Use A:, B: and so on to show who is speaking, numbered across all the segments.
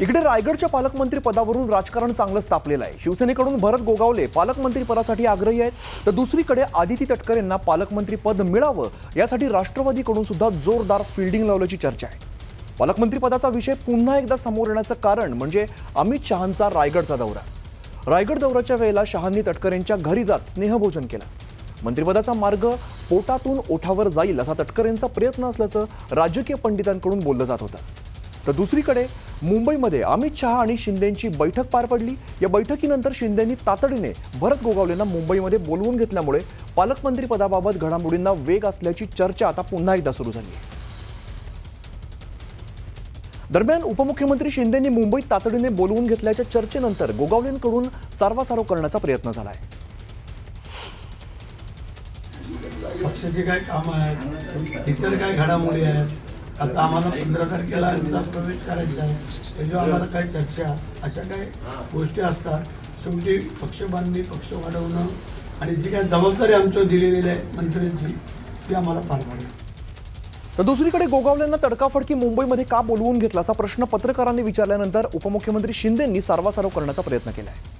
A: इकडे रायगडच्या पालकमंत्री पदावरून राजकारण चांगलंच तापलेलं आहे. शिवसेनेकडून भरत गोगावले पालकमंत्री पदासाठी आग्रही आहेत. तर दुसरीकडे आदिती तटकरेंना पालकमंत्री पद मिळावं यासाठी राष्ट्रवादीकडून सुद्धा जोरदार फिल्डिंग लावल्याची चर्चा आहे. पालकमंत्री पदाचा विषय पुन्हा एकदा समोर येण्याचं कारण म्हणजे अमित शहांचा रायगडचा दौरा. रायगड दौऱ्याच्या वेळेला शहांनी तटकरेंच्या घरी जात स्नेहभोजन केलं. मंत्रिपदाचा मार्ग पोटातून ओठावर जाईल असा तटकरेंचा प्रयत्न असल्याचं राजकीय पंडितांकडून बोललं जात होतं. तर दुसरीकडे मुंबईमध्ये अमित शहा आणि शिंदेंची बैठक पार पडली. या बैठकीनंतर शिंदेंनी तातडीने भरत गोगावलेंना मुंबईमध्ये बोलवून घेतल्यामुळे पालकमंत्री पदाबाबत घडामोडींना वेग असल्याची चर्चा आता पुन्हा एकदा सुरू झाली आहे. दरम्यान उपमुख्यमंत्री शिंदेंनी मुंबईत तातडीने बोलवून घेतल्याच्या चर्चेनंतर गोगावलेंकडून सारवासारव करण्याचा प्रयत्न झाला आहे.
B: पक्षाचे काय काम आहेत इतर काय घडामोडी आहेत आता आम्हाला पंधरा तारखेला यांचा प्रवेश करायचा आहे. त्याच्यावर आम्हाला काय चर्चा अशा काही गोष्टी असतात. शेवटी पक्ष बांधणी पक्ष वाढवणं आणि जी काय जबाबदारी आमच्यावर दिलेली आहे मंत्र्यांची ती आम्हाला पार पाडेल
A: तर दुसरीकडे गोगावलेंना तडकाफडकी मुंबईमध्ये का बोलवून घेतला असा प्रश्न पत्रकारांनी विचारल्यानंतर उपमुख्यमंत्री शिंदेंनी सारवासारव करण्याचा प्रयत्न केला आहे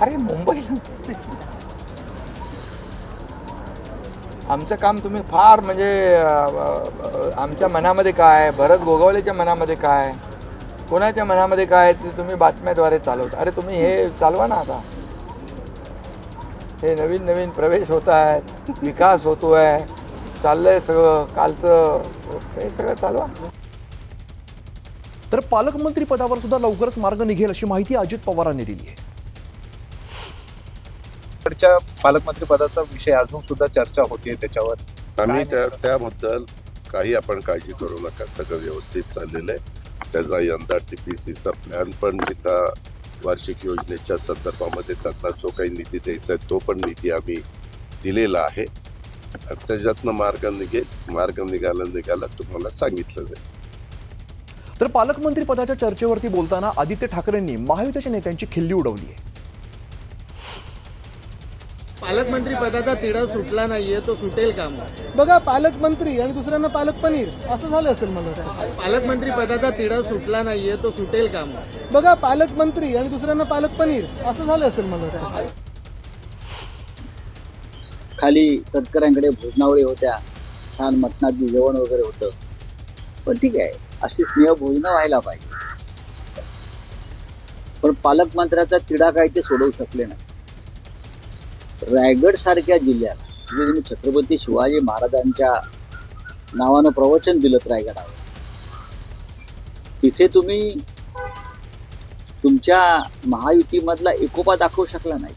C: अरे मुंबई आमचं काम तुम्ही फार म्हणजे आमच्या मनामध्ये काय? भरत गोगावलेच्या मनामध्ये काय? कोणाच्या मनामध्ये काय? ते तुम्ही बातम्याद्वारे चालवता. अरे तुम्ही हे चालवा ना आता. हे नवीन नवीन प्रवेश होत आहेत विकास होतो आहे. चाललंय सगळं कालचं हे सगळं चालवा.
A: तर पालकमंत्री पदावर सुद्धा लवकरच मार्ग निघेल अशी माहिती अजित पवारांनी दिली आहे.
D: कडच्या पालकमंत्री पदाचा विषय अजून सुद्धा चर्चा होतीये त्याच्यावर.
E: आम्ही त्या त्याबद्दल काही आपण काळजी करू नका. सगळं व्यवस्थित चाललेलं आहे. त्याचा यंदा टीपीसीचा प्लॅन पण त्या वार्षिक योजनेच्या संदर्भामध्ये त्यांना जो काही निधी द्यायचा आहे तो पण निधी आम्ही दिलेला आहे. त्याच्यातनं मार्ग निघेल. मार्ग निघाला निघाला तुम्हाला सांगितलं जाईल.
A: तर पालकमंत्री पदाच्या चर्चेवरती बोलताना आदित्य ठाकरेंनी महायुतीच्या नेत्यांची खिल्ली उडवली आहे.
F: पालकमंत्री पदाचा तिढा सुटला नाहीये तो सुटेल का मग?
G: बघा पालकमंत्री आणि दुसऱ्यांना पालक पनीर. असं झालं असेल मला. वाटतं.
F: पालकमंत्री पदाचा तिढा सुटला नाहीये तो सुटेल का मग?
G: बघा पालकमंत्री आणि दुसऱ्यांना पालक पनीर. असं झालं असेल मला. वाटतं.
H: खाली तटकऱ्यांकडे भोजनावळी होत्या. छान मटणाची जेवण वगैरे होतं. पण ठीक आहे अशी स्नेह भोजनं व्हायला पाहिजे. पण पालकमंत्र्याचा तिढा काय ते सोडवू शकले नाही. रायगड सारख्या जिल्ह्यात म्हणजे तुम्ही छत्रपती शिवाजी महाराजांच्या नावानं प्रवचन दिलं रायगडावर. तिथे तुम्ही तुमच्या महायुतीमधला एकोपा दाखवू शकला नाही.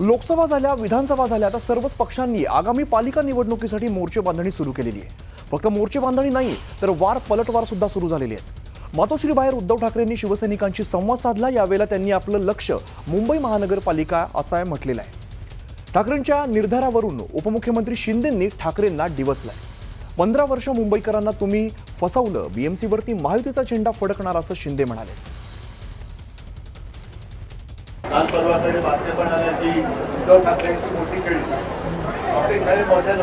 A: लोकसभा झाल्या विधानसभा झाल्या आता सर्वच पक्षांनी आगामी पालिका निवडणुकीसाठी मोर्चे बांधणी सुरू केलेली आहे. फक्त मोर्चे बांधणी नाही तर वार पलटवार सुद्धा सुरू झालेले आहेत. मातोश्री बाहेर उद्धव ठाकरेंनी शिवसैनिकांशी संवाद साधला. यावेळेला त्यांनी आपलं लक्ष मुंबई महानगरपालिका असं आहे म्हटलेलं आहे. ठाकरेंच्या निर्धारावरून उपमुख्यमंत्री शिंदेंनी ठाकरेंना डिवचलाय. पंधरा वर्ष मुंबईकरांना तुम्ही फसवलं बीएमसीवरती महायुतीचा झेंडा फडकणार असं शिंदे म्हणाले.
I: काल परवाकडे बातम्या पण आल्या की उद्धव ठाकरेंची मोठी खेळी. आपले काही मोठ्यात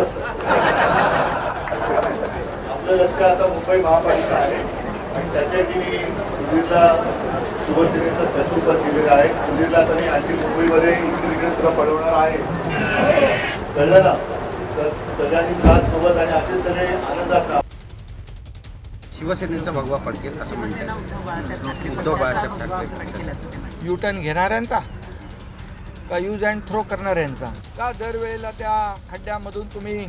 I: आपलं लक्ष आता मुंबई महापालिका आहे. आणि त्याच्यासाठी मी सुधीरला शिवसेनेचं सचिव पद दिलेलं आहे. सुधीरला तरी आणखी मुंबईमध्ये इकडे तिकडे तुला पडवणार आहे. कळलं ना? तर सगळ्यांनी साथ सोबत आणि असे सगळे आनंदात राहा.
J: शिवसेनेचा भगवा पडकेल असं म्हणतात. उद्धव बाळासाहेब ठाकरे
C: युटर्न घेणाऱ्यांचा? का यूज अँड थ्रो करणाऱ्यांचा? का दरवेळेला त्या खड्ड्यामधून तुम्ही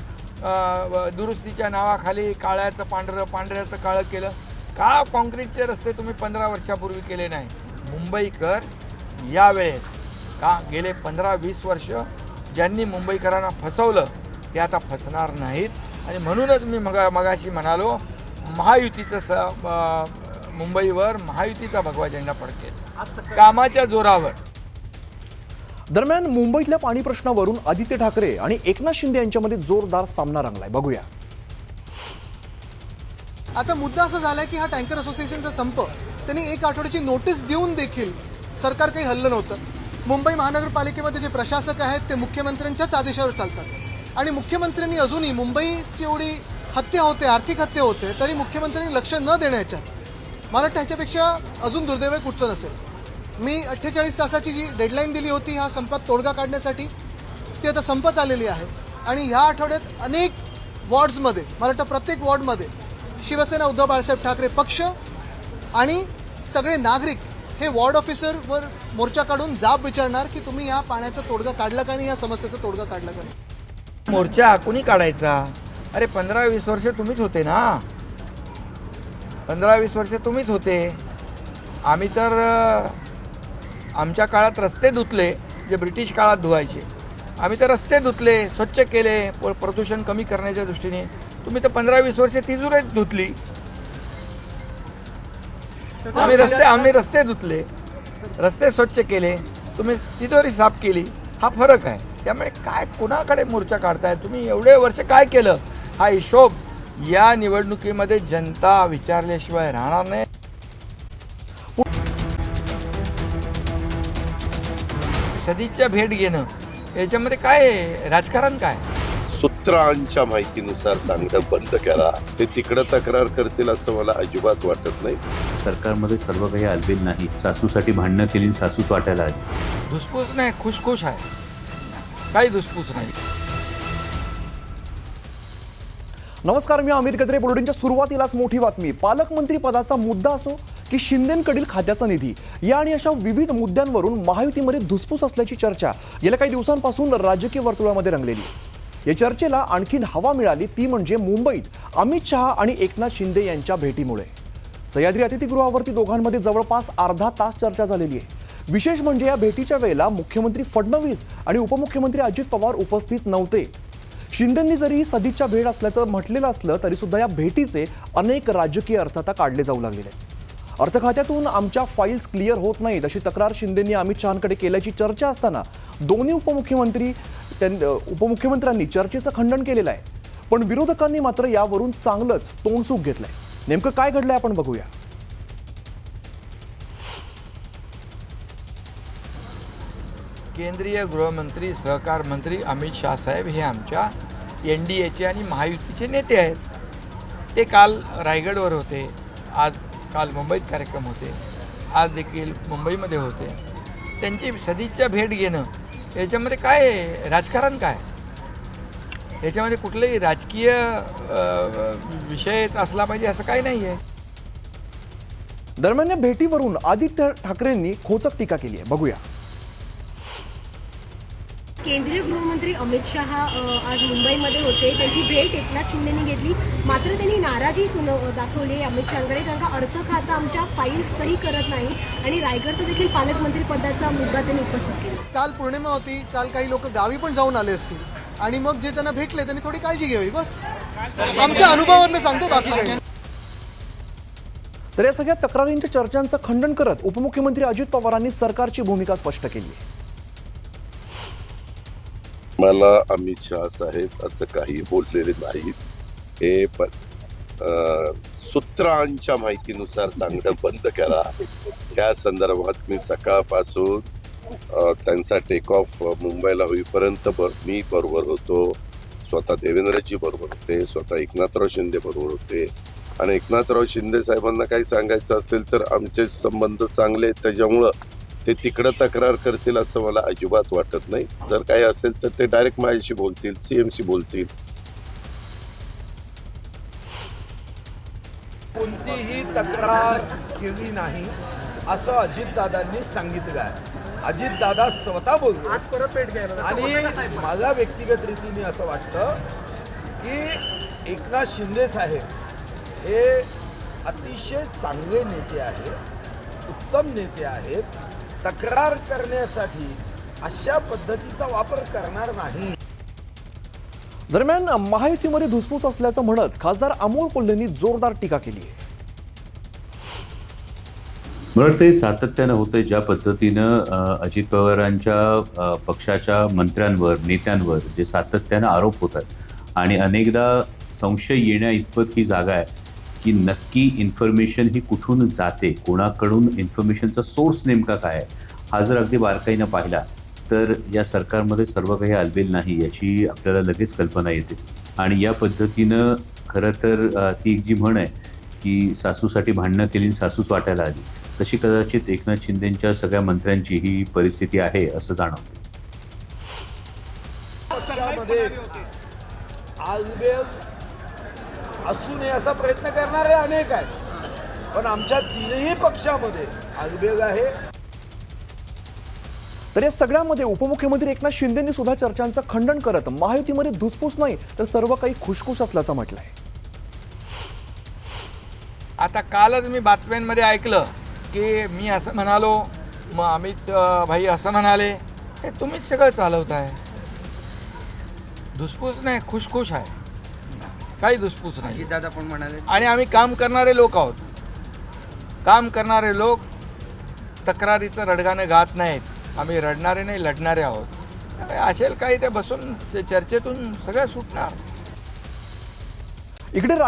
C: दुरुस्तीच्या नावाखाली काळ्याचं पांढरं पांढऱ्याचं काळं केलं? का काँक्रीटचे रस्ते तुम्ही पंधरा वर्षापूर्वी केले नाही? मुंबईकर यावेळेस का गेले पंधरा वीस वर्ष ज्यांनी मुंबईकरांना फसवलं ते आता फसणार नाहीत. आणि म्हणूनच मी मगा मगाशी म्हणालो महायुतीचं स मुंबईवर महायुतीचा भगवा झेंडा पडकेल कामाच्या जोरावर.
A: दरम्यान मुंबईतल्या पाणी प्रश्नावरून आदित्य ठाकरे आणि एकनाथ शिंदे यांच्यामध्ये जोरदार सामना रंगलाय. बघूया.
G: आता मुद्दा असा झालाय की हा टँकर असोसिएशनचा संप त्यांनी एक आठवड्याची नोटीस देऊन देखील सरकार काही हल्लं नव्हतं. मुंबई महानगरपालिकेमध्ये जे प्रशासक आहेत ते मुख्यमंत्र्यांच्याच आदेशावर चालतात. आणि मुख्यमंत्र्यांनी अजूनही मुंबईची एवढी हत्या होते आर्थिक हत्या होते तरी मुख्यमंत्र्यांनी लक्ष न देण्याच्यात मला वाटतं ह्याच्यापेक्षा अजून दुर्दैव कुठचं नसेल. मी अठ्ठेचाळीस तासाची जी डेडलाईन दिली होती हा संपात तोडगा काढण्यासाठी ती आता संपत आलेली आहे. आणि ह्या आठवड्यात अनेक वॉर्ड्समध्ये मला वाटतं प्रत्येक वॉर्डमध्ये शिवसेना उद्धव बाळासाहेब ठाकरे पक्ष आणि सगळे नागरिक हे वॉर्ड ऑफिसरवर मोर्चा काढून जाब विचारणार की तुम्ही या पाण्याचा तोडगा काढला का नाही या समस्येचा तोडगा काढला का नाही?
C: मोर्चा कुणी काढायचा. अरे पंधरा वीस वर्ष तुम्हीच होते ना? पंधरा वीस वर्ष तुम्हीच होते. आम्ही तर आमच्या काळात रस्ते धुतले जे ब्रिटिश काळात धुवायचे. आम्ही तर रस्ते धुतले स्वच्छ केले प्रदूषण कमी करण्याच्या दृष्टीने. तुम्ही तर पंधरा वीस वर्ष तिजोरीच धुतली. आम्ही रस्ते आम्ही रस्ते धुतले. रस्ते स्वच्छ केले. तुम्ही तिजोरी साफ केली. हा फरक आहे. त्यामुळे काय कुणाकडे मोर्चा काढताय? तुम्ही एवढे वर्ष काय केलं? हा हिशोब या निवडणुकीमध्ये जनता विचारल्याशिवाय राहणार नाही. सदिच्छा भेट घेणं. याच्यामध्ये काय? राजकारण काय?
E: सूत्रांच्या माहितीनुसार सांगणं बंद करा. ते तिकडं तक्रार करतील असं मला अजिबात वाटत नाही.
K: सरकारमध्ये सर्व काही आलबेल नाही. सासूसाठी भांडणं केली सासूच वाटायला आली.
C: धुसफूस नाही खुशखुश आहे. काही धुसफूस नाही.
A: नमस्कार मी अमित गद्रे बुलेटिनच्या सुरुवातीलाच मोठी बातमी. पालकमंत्री पदाचा मुद्दा असो की शिंदेकडील खात्याचा निधी या आणि अशा विविध मुद्द्यांवरून महायुतीमध्ये धुसफूस असल्याची चर्चा गेल्या काही दिवसांपासून राजकीय वर्तुळामध्ये रंगलेली. आहे. या चर्चेला आणखीन हवा मिळाली ती म्हणजे मुंबईत अमित शहा आणि एकनाथ शिंदे यांच्या भेटीमुळे. सह्याद्री अतिथीगृहावरती दोघांमध्ये जवळपास अर्धा तास चर्चा झालेली आहे. विशेष म्हणजे या भेटीच्या वेळेला मुख्यमंत्री फडणवीस आणि उपमुख्यमंत्री अजित पवार उपस्थित नव्हते. शिंदेंनी जरी सदिच्छा भेट असल्याचं म्हटलेलं असलं तरी सुद्धा या भेटीचे अनेक राजकीय अर्थ आता काढले जाऊ लागलेले आहेत. अर्थखात्यातून आमच्या फाईल्स क्लिअर होत नाहीत अशी तक्रार शिंदेंनी अमित शहांकडे केल्याची चर्चा असताना दोन्ही उपमुख्यमंत्री त्यां- उपमुख्यमंत्र्यांनी चर्चेचं खंडन केलेलं आहे. पण विरोधकांनी मात्र यावरून चांगलंच तोंडसूक घेतलंय. नेमकं काय घडलंय आपण बघूया.
C: केंद्रीय गृहमंत्री सहकार मंत्री अमित शाह साहेब हे आमच्या एन डी एचे आणि महायुतीचे नेते आहेत. ते काल रायगडवर होते. आज काल मुंबईत कार्यक्रम होते. आज देखील मुंबईमध्ये होते. त्यांची सदिच्छा भेट घेणं याच्यामध्ये काय आहे? राजकारण काय? याच्यामध्ये कुठलंही राजकीय विषयच असला पाहिजे असं काही नाही आहे
A: दरम्यान या भेटीवरून आदित्य ठाकरेंनी खोचक टीका केली आहे. बघूया.
L: केंद्रीय गृहमंत्री अमित शहा आज मुंबईमध्ये होते. त्यांची भेट एकनाथ शिंदेनी घेतली. मात्र त्यांनी नाराजी सुन दाखवली अमित शहाकडे. कारण का अर्थ खातं आमच्या फाईल्सही करत नाही आणि रायगडचं देखील पालकमंत्री पदाचा मुद्दा त्यांनी उपस्थित केला.
G: काल पौर्णिमा होती काल काही लोक गावी पण जाऊन आले असतील. आणि मग जे त्यांना भेटले त्यांनी थोडी काळजी घ्यावी बस. आमच्या अनुभवावरनं सांगतो बाकी काही.
A: तर या सगळ्या तक्रारींच्या चर्चांचं खंडन करत उपमुख्यमंत्री अजित पवारांनी सरकारची भूमिका स्पष्ट केली
E: मला अमित शहा साहेब असं काही बोललेले नाहीत. हे सूत्रांच्या माहितीनुसार सांगणं बंद करा. या संदर्भात मी सकाळपासून त्यांचा टेक ऑफ मुंबईला होईपर्यंत बर मी बरोबर होतो. स्वतः देवेंद्रजी बरोबर होते. स्वतः एकनाथराव शिंदे बरोबर होते. आणि एकनाथराव शिंदे साहेबांना काही सांगायचं असेल तर आमचे संबंध चांगले आहेत. त्याच्यामुळं ते तिकडं तक्रार करतील असं मला अजिबात वाटत नाही. जर काही असेल तर ते डायरेक्ट माझ्याशी बोलतील सीएमशी बोलतील.
B: कोणतीही तक्रार केली नाही. असं अजितदादांनी सांगितलं आहे. अजितदादा स्वतः बोलतो आज परत भेट घ्यायला आणि मला व्यक्तिगत रीतीने असं वाटतं की एकनाथ शिंदे साहेब हे अतिशय चांगले नेते आहेत उत्तम नेते आहेत. तक्रार करण्यासाठी अशा पद्धतीचा वापर करणार नाही.
A: दरम्यान महायुतीमध्ये धुसफूस असल्याचं म्हणत खासदार अमोल कोल्हेंनी जोरदार टीका केली आहे.
K: मला वाटतं सातत्यानं होतं ज्या पद्धतीनं अजित पवारांच्या पक्षाच्या मंत्र्यांवर नेत्यांवर जे सातत्यानं आरोप होत आहेत. आणि अनेकदा संशय येण्या इतपत ही जागा आहे की नक्की इन्फॉर्मेशन ही कुठून जाते? कोणाकडून इन्फॉर्मेशनचा सोर्स नेमका काय आहे? हा जर अगदी बारकाईनं पाहिला तर या सरकारमध्ये सर्व काही आलबेल नाही याची आपल्याला लगेच कल्पना येते. आणि या पद्धतीनं खरं तर ती एक जी म्हण आहे की सासूसाठी भांडणं केली सासूस सासूच वाटायला आली तशी कदाचित एकनाथ शिंदेच्या सगळ्या मंत्र्यांची ही परिस्थिती आहे असं जाणवतं.
F: असू नये असा प्रयत्न करणारे अनेक आहेत. पण आमच्या तीनही पक्षामध्ये आलबेल आहे.
A: तर या सगळ्यामध्ये उपमुख्यमंत्री एकनाथ शिंदेंनी सुद्धा चर्चांचं खंडन करत महायुतीमध्ये धुसफूस नाही तर सर्व काही खुशखुश असल्याचं म्हटलंय.
C: आता कालच मी बातम्यांमध्ये ऐकलं. की मी असं म्हणालो मग अमित भाई असं म्हणाले हे तुम्हीच सगळं चालवताय. धुसफूस नाही खुशखुश आहे. काही धुसफूस नाही.
J: दादा पण म्हणाले.
C: आणि आम्ही काम करणारे लोक आहोत. काम करणारे लोक तक्रारीचं रडगाणं गात नाहीत. आम्ही रडणारे नाही लढणारे आहोत. असेल काही ते बसून ते चर्चेतून सगळं सुटणार.
A: इकडे